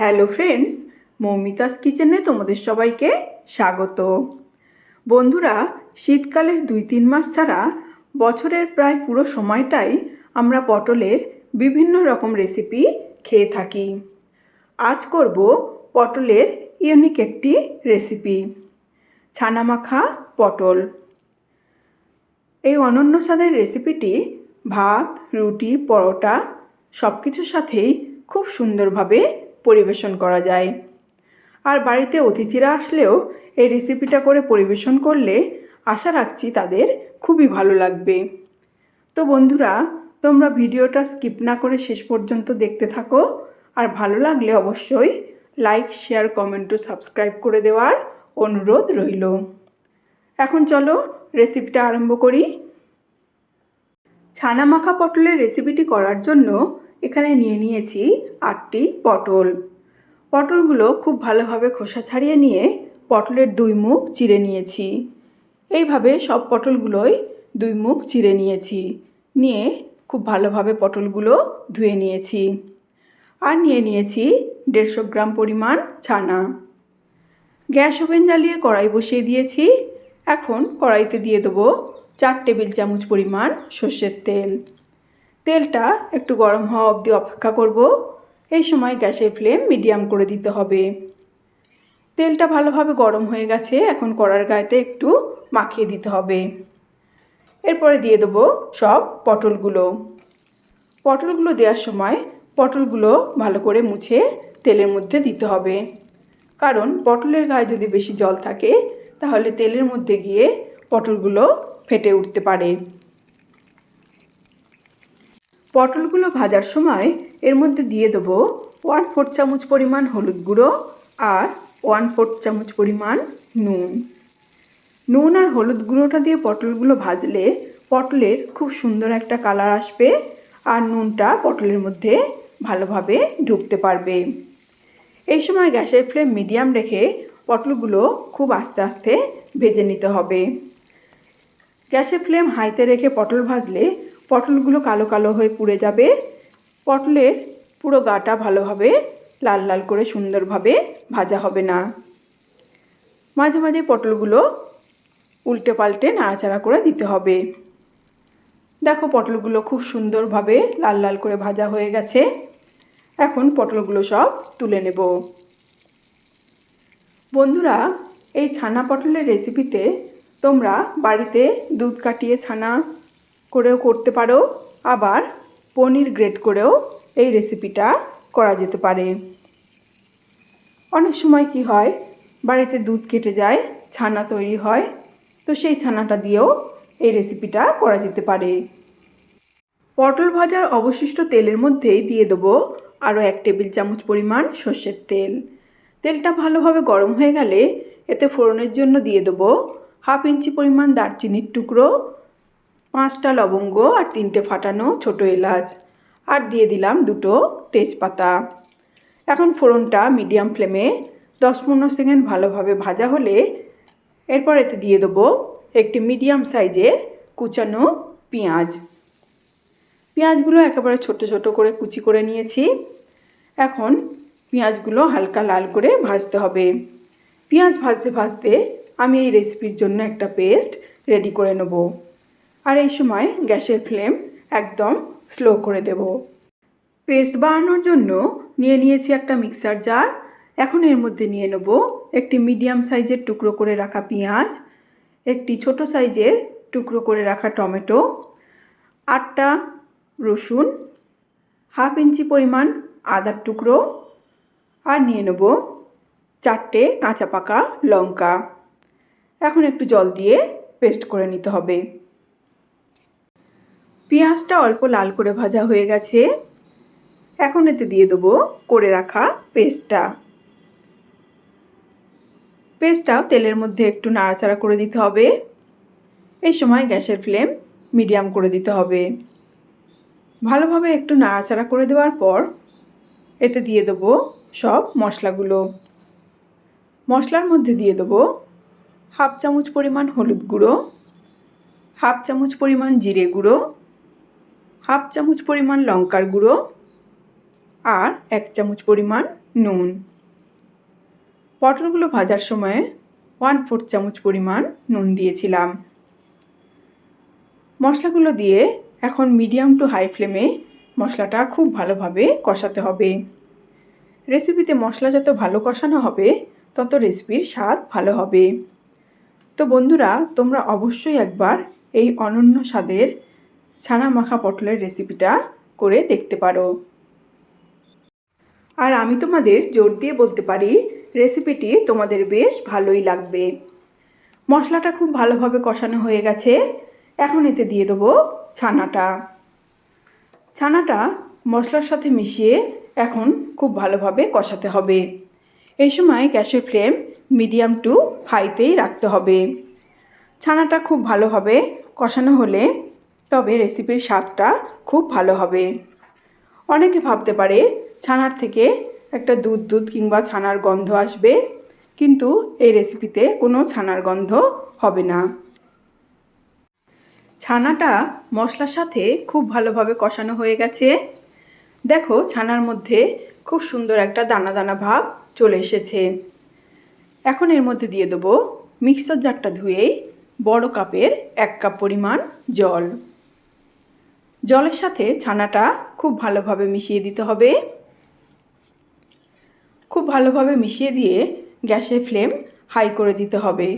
Hello friends, Moumita's কিচেনে তোমাদের সবাইকে স্বাগত। বন্ধুরা, শীতকালের দুই তিন মাস ছাড়া বছরের প্রায় পুরো সময়টাই আমরা পটলের বিভিন্ন রকম রেসিপি খেয়ে থাকি। আজ করব পটলের ইউনিক একটি রেসিপি ছানা মাখা পটল। এই অনন্য স্বাদের রেসিপিটি ভাত, রুটি, পরোটা সব কিছুর সাথেই খুব সুন্দরভাবে পরিবেশন করা যায়। আর বাড়িতে অতিথিরা আসলেও এই রেসিপিটা করে পরিবেশন করলে আশা রাখছি তাদের খুবই ভালো লাগবে। তো বন্ধুরা, তোমরা ভিডিওটা স্কিপ না করে শেষ পর্যন্ত দেখতে থাকো। আর ভালো লাগলে অবশ্যই লাইক শেয়ার কমেন্ট ও সাবস্ক্রাইব করে দেওয়ার অনুরোধ রইল। এখন চলো রেসিপিটা আরম্ভ করি। ছানা মাখা পটলের রেসিপিটি করার জন্য এখানে নিয়ে নিয়েছি আটটি পটল। পটলগুলো খুব ভালোভাবে খোসা ছাড়িয়ে নিয়ে পটলের দুই মুখ চিড়ে নিয়েছি। এইভাবে সব পটলগুলোই দুই মুখ চিড়ে নিয়েছি। নিয়ে খুব ভালোভাবে পটলগুলো ধুয়ে নিয়েছি। আর নিয়ে নিয়েছি দেড়শো গ্রাম পরিমাণ ছানা। গ্যাস ওভেন জ্বালিয়ে কড়াই বসিয়ে দিয়েছি। এখন কড়াইতে দিয়ে দেবো চার টেবিল চামচ পরিমাণ সর্ষের তেল। তেলটা একটু গরম হওয়া অবধি অপেক্ষা করব। এই সময় গ্যাসের ফ্লেম মিডিয়াম করে দিতে হবে। তেলটা ভালোভাবে গরম হয়ে গেছে, এখন কড়ার গায়েতে একটু মাখিয়ে দিতে হবে। এরপরে দিয়ে দেবো সব পটলগুলো। পটলগুলো দেওয়ার সময় পটলগুলো ভালো করে মুছে তেলের মধ্যে দিতে হবে। কারণ পটলের গায়ে যদি বেশি জল থাকে, তাহলে তেলের মধ্যে গিয়ে পটলগুলো ফেটে উঠতে পারে। পটলগুলো ভাজার সময় এর মধ্যে দিয়ে দেবো ওয়ান ফোর চামচ পরিমাণ হলুদ গুঁড়ো আর ওয়ান ফোর চামচ পরিমাণ নুন। নুন আর হলুদ গুঁড়োটা দিয়ে পটলগুলো ভাজলে পটলের খুব সুন্দর একটা কালার আসবে আর নুনটা পটলের মধ্যে ভালোভাবে ঢুকতে পারবে। এই সময় গ্যাসের ফ্লেম মিডিয়াম রেখে পটলগুলো খুব আস্তে আস্তে ভেজে নিতে হবে। গ্যাসের ফ্লেম হাইতে রেখে পটল ভাজলে পটলগুলো কালো কালো হয়ে পুড়ে যাবে। পটলের পুরো গাটা ভালোভাবে লাল লাল করে সুন্দরভাবে ভাজা হবে না। মাঝে মাঝে পটলগুলো উল্টে পাল্টে নাড়াচাড়া করে দিতে হবে। দেখো পটলগুলো খুব সুন্দরভাবে লাল লাল করে ভাজা হয়ে গেছে। এখন পটলগুলো সব তুলে নেব। বন্ধুরা, এই ছানা পটলের রেসিপিতে তোমরা বাড়িতে দুধ কাটিয়ে ছানা করেও করতে পারো, আবার পনির গ্রেট করেও এই রেসিপিটা করা যেতে পারে। অনেক সময় কি হয়, বাড়িতে দুধ কেটে যায়, ছানা তৈরি হয়, তো সেই ছানাটা দিয়েও এই রেসিপিটা করা যেতে পারে। পটল ভাজার অবশিষ্ট তেলের মধ্যেই দিয়ে দেবো আরও এক টেবিল চামচ পরিমাণ সর্ষের তেল। তেলটা ভালোভাবে গরম হয়ে গেলে এতে ফোড়নের জন্য দিয়ে দেবো হাফ ইঞ্চি পরিমাণ দারচিনির টুকরো পাঁচটা লবঙ্গ আর তিনটে ফাটানো ছোটো এলাচ। আর দিয়ে দিলাম দুটো তেজপাতা। এখন ফোড়নটা মিডিয়াম ফ্লেমে দশ পনেরো সেকেন্ড ভালোভাবে ভাজা হলে এরপর এতে দিয়ে দেবো একটি মিডিয়াম সাইজের কুচানো পেঁয়াজ। পেঁয়াজগুলো একেবারে ছোট ছোট করে কুচি করে নিয়েছি। এখন পেঁয়াজগুলো হালকা লাল করে ভাজতে হবে। পেঁয়াজ ভাজতে ভাজতে আমি এই রেসিপির জন্য একটা পেস্ট রেডি করে নেব। আর এই সময় গ্যাসের ফ্লেম একদম স্লো করে দেব। পেস্ট বানানোর জন্য নিয়ে নিয়েছি একটা মিক্সার জার। এখন এর মধ্যে নিয়ে নেব একটি মিডিয়াম সাইজের টুকরো করে রাখা পেঁয়াজ, একটি ছোট সাইজের টুকরো করে রাখা টমেটো, আটটা রসুন, হাফ ইঞ্চি পরিমাণ আদার টুকরো আর নিয়ে নেব চারটে কাঁচা পাকা লঙ্কা। এখন একটু জল দিয়ে পেস্ট করে নিতে হবে। পেঁয়াজটা অল্প লাল করে ভাজা হয়ে গেছে। এখন এতে দিয়ে দেবো করে রাখা পেস্টটা। পেস্টটাও তেলের মধ্যে একটু নাড়াচাড়া করে দিতে হবে। এই সময় গ্যাসের ফ্লেম মিডিয়াম করে দিতে হবে। ভালোভাবে একটু নাড়াচাড়া করে দেওয়ার পর এতে দিয়ে দেবো সব মশলাগুলো। মশলার মধ্যে দিয়ে দেবো হাফ চামচ পরিমাণ হলুদ গুঁড়ো, হাফ চামচ পরিমাণ জিরে গুঁড়ো হাফ চামচ পরিমাণ লঙ্কার গুঁড়ো আর এক চামচ পরিমাণ নুন। পটলগুলো ভাজার সময়ে ওয়ান ফোর্থ চামচ পরিমাণ নুন দিয়েছিলাম। মশলাগুলো দিয়ে এখন মিডিয়াম টু হাই ফ্লেমে মশলাটা খুব ভালোভাবে কষাতে হবে। রেসিপিতে মশলা যত ভালো কষানো হবে, তত রেসিপির স্বাদ ভালো হবে। তো বন্ধুরা, তোমরা অবশ্যই একবার এই অনন্য স্বাদের ছানা মাখা পটলের রেসিপিটা করে দেখতে পারো। আর আমি তোমাদের জোর দিয়ে বলতে পারি রেসিপিটি তোমাদের বেশ ভালোই লাগবে। মশলাটা খুব ভালোভাবে কষানো হয়ে গেছে। এখন এতে দিয়ে দেবো ছানাটা। ছানাটা মশলার সাথে মিশিয়ে এখন খুব ভালোভাবে কষাতে হবে। এই সময় গ্যাসের ফ্লেম মিডিয়াম টু হাইতেই রাখতে হবে। ছানাটা খুব ভালোভাবে কষানো হলে তবে রেসিপির স্বাদটা খুব ভালো হবে। অনেকে ভাবতে পারে ছানার থেকে একটা দুধ দুধ কিংবা ছানার গন্ধ আসবে, কিন্তু এই রেসিপিতে কোনো ছানার গন্ধ হবে না। ছানাটা মশলার সাথে খুব ভালোভাবে কষানো হয়ে গেছে। দেখো ছানার মধ্যে খুব সুন্দর একটা দানা দানা ভাব চলে এসেছে। এখন এর মধ্যে দিয়ে দেবো মিক্সার জারটা ধুয়েই বড় কাপের এক কাপ পরিমাণ জল। জলের সাথে ছানাটা খুব ভালোভাবে মিশিয়ে দিতে হবে। খুব ভালোভাবে মিশিয়ে দিয়ে গ্যাসের ফ্লেম হাই করে দিতে হবে,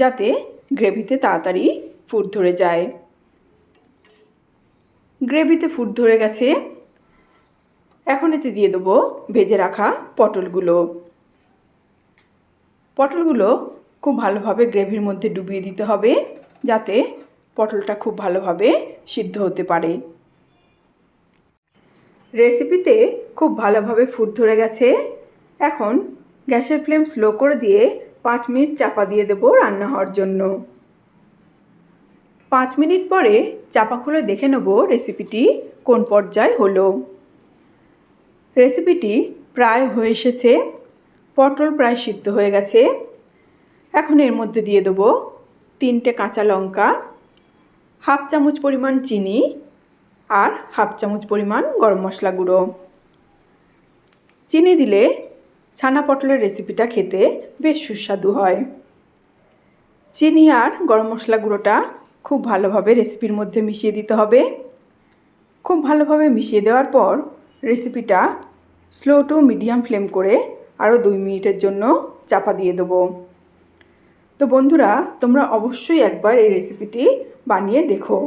যাতে গ্রেভিতে তাড়াতাড়ি ফুট ধরে যায়। গ্রেভিতে ফুট ধরে গেছে। এখন এতে দিয়ে দেবো ভেজে রাখা পটলগুলো। পটলগুলো খুব ভালোভাবে গ্রেভির মধ্যে ডুবিয়ে দিতে হবে, যাতে পটলটা খুব ভালোভাবে সিদ্ধ হতে পারে। রেসিপিতে খুব ভালোভাবে ফুট ধরে গেছে। এখন গ্যাসের ফ্লেম স্লো করে দিয়ে পাঁচ মিনিট চাপা দিয়ে দেবো রান্না হওয়ার জন্য। পাঁচ মিনিট পরে চাপা খুলে দেখে নেব রেসিপিটি কোন পর্যায়ে হলো। রেসিপিটি প্রায় হয়ে এসেছে, পটল প্রায় সিদ্ধ হয়ে গেছে। এখন এর মধ্যে দিয়ে দেবো তিনটে কাঁচা লঙ্কা হাফ চামচ পরিমাণ চিনি আর হাফ চামচ পরিমাণ গরম মশলা গুঁড়ো। চিনি দিলে ছানা পটলের রেসিপিটা খেতে বেশ সুস্বাদু হয়। চিনি আর গরম মশলা গুঁড়োটা খুব ভালোভাবে রেসিপির মধ্যে মিশিয়ে দিতে হবে। খুব ভালোভাবে মিশিয়ে দেওয়ার পর রেসিপিটা স্লো টু মিডিয়াম ফ্লেম করে আরও দুই মিনিটের জন্য চাপা দিয়ে দেবো। তো বন্ধুরা, তোমরা অবশ্যই একবার এই রেসিপিটি বানিয়ে দেখো।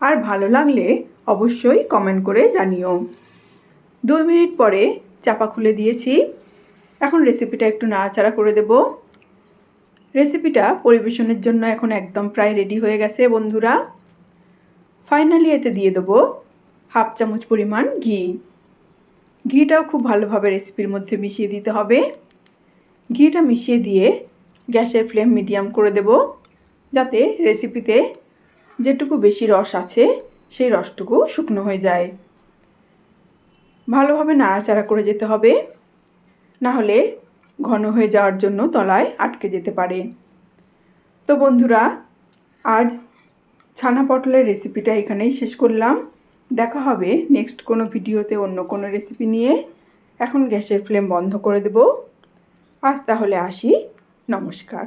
আর ভালো লাগলে অবশ্যই কমেন্ট করে জানিও। দুই মিনিট পরে চাপা খুলে দিয়েছি। এখন রেসিপিটা একটু নাড়াচাড়া করে দেব। রেসিপিটা পরিবেশনের জন্য এখন একদম প্রায় রেডি হয়ে গেছে বন্ধুরা। ফাইনালি এতে দিয়ে দেবো হাফ চামচ পরিমাণ ঘি। ঘিটাও খুব ভালোভাবে রেসিপির মধ্যে মিশিয়ে দিতে হবে। ঘিটা মিশিয়ে দিয়ে গ্যাসের ফ্লেম মিডিয়াম করে দেব, যাতে রেসিপিতে যেটুকু বেশি রস আছে, সেই রসটুকু শুকনো হয়ে যায়। ভালোভাবে নাড়াচাড়া করে যেতে হবে, না হলে ঘন হয়ে যাওয়ার জন্য তলায় আটকে যেতে পারে। তো বন্ধুরা, আজ ছানা পটলের রেসিপিটা এখানেই শেষ করলাম। দেখা হবে নেক্সট কোনো ভিডিওতে অন্য কোনো রেসিপি নিয়ে। এখন গ্যাসের ফ্লেম বন্ধ করে দেব। আজ তাহলে আসি। নমস্কার।